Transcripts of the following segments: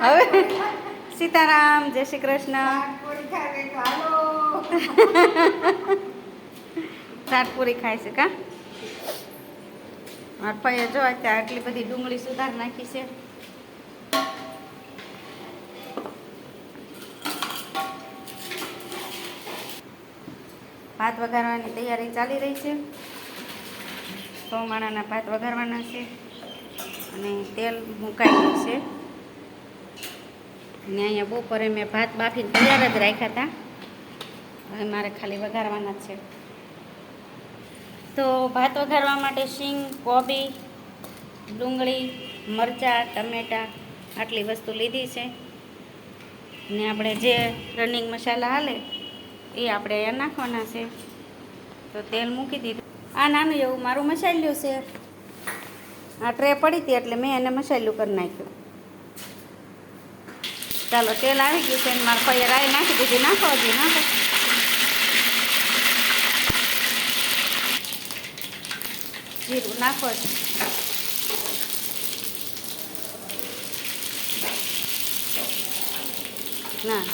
હવે સીતારામ જય શ્રી કૃષ્ણ. ચાટ ખાય છે કા? મારફાઈએ જો અત્યારે આટલી બધી ડુંગળી સુધાર નાખી છે. ભાત વઘારવાની તૈયારી ચાલી રહી છે. સોમાણાના ભાત વઘારવાના છે. અને તેલ મુકાઈ છે. ને અહીંયા બપોરે મેં ભાત બાફીને તૈયાર જ રાખ્યા હતા. હવે મારે ખાલી વઘારવાના છે. તો ભાત વઘારવા માટે શીંગ, કોબી, ડુંગળી, મરચાં, ટમેટાં આટલી વસ્તુ લીધી છે. ને આપણે જે રનિંગ મસાલા હાલે, એ આપણે અહીંયા નાખવાના છે. તો તેલ મૂકી દીધું. આ નાનું એવું મારું મસાલ્યું છે. આ ટ્રે પડી હતી એટલે મેં એને મસાલ્યું કરી નાખ્યું. ચાલો તેલ આવી ગયું છે ને મારા ભાઈએ રાઈ નાખી દીધી નાખો હજી નાખો જીરું નાખો જ ના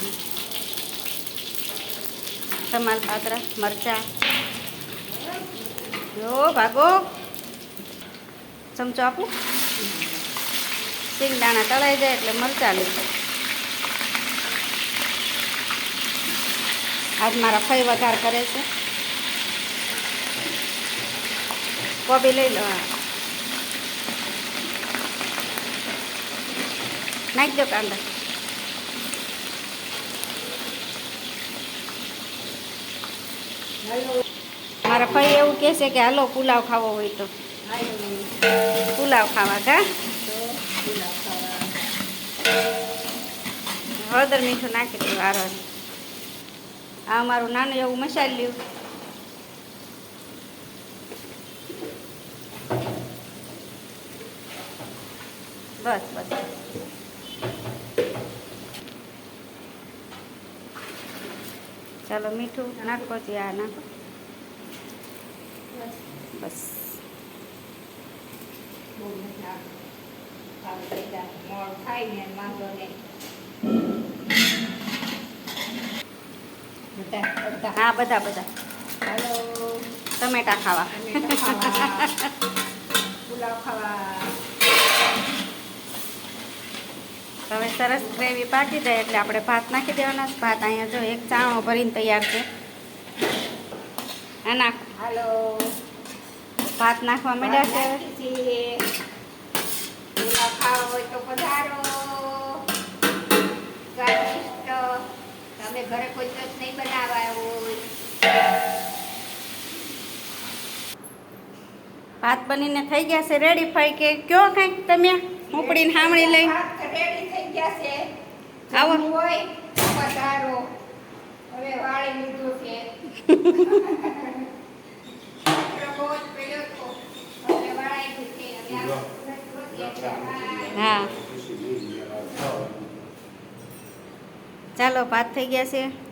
તમાલપાત્ર મરચાં જો ભાગો ચમચો આપું સિંગદાણા તળાઈ જાય એટલે મરચાં લીધો આજ મારા ફઈ વધાર કરે છે. કોબી લઈ લો, હા. નાખી દો કાંદા. મારા ભાઈ એવું કહે છે કે, હાલો, પુલાવ ખાવો હોય તો. પુલાવ ખાવા કા? હળદર મીઠું નાખી દઉં આરો આ મારું નાનું એવું મસાલ્યું બસ બસ. ચાલો મીઠું નાખો છે આ નાખો. બસ. હા બધા બધા. ટમેટા ખાવા. હવે સરસ ગ્રેવી પાકી જાય એટલે આપણે ભાત નાખી દેવાના. ભાત અહીંયા જો એક ચાણો ભરીને તૈયાર છે. નાખ. હાલો. ભાત નાખવા માંડ્યા છે. પુલાવ ખાવા હોય તો પધારો. ઘરે કોઈ દિવસ નહીં બનાવા હોય. ભાત બનીને થઈ ગયા છે. રેડી ફાઈ કે? કયો કઈ તમે? ઉપડીને સાંભળી લઈ રેડી થઈ ગયા છે. આવો. હોય પધારો હવે વાળી લીધો છે. હા. ચાલો ભાત થઈ ગયા છે.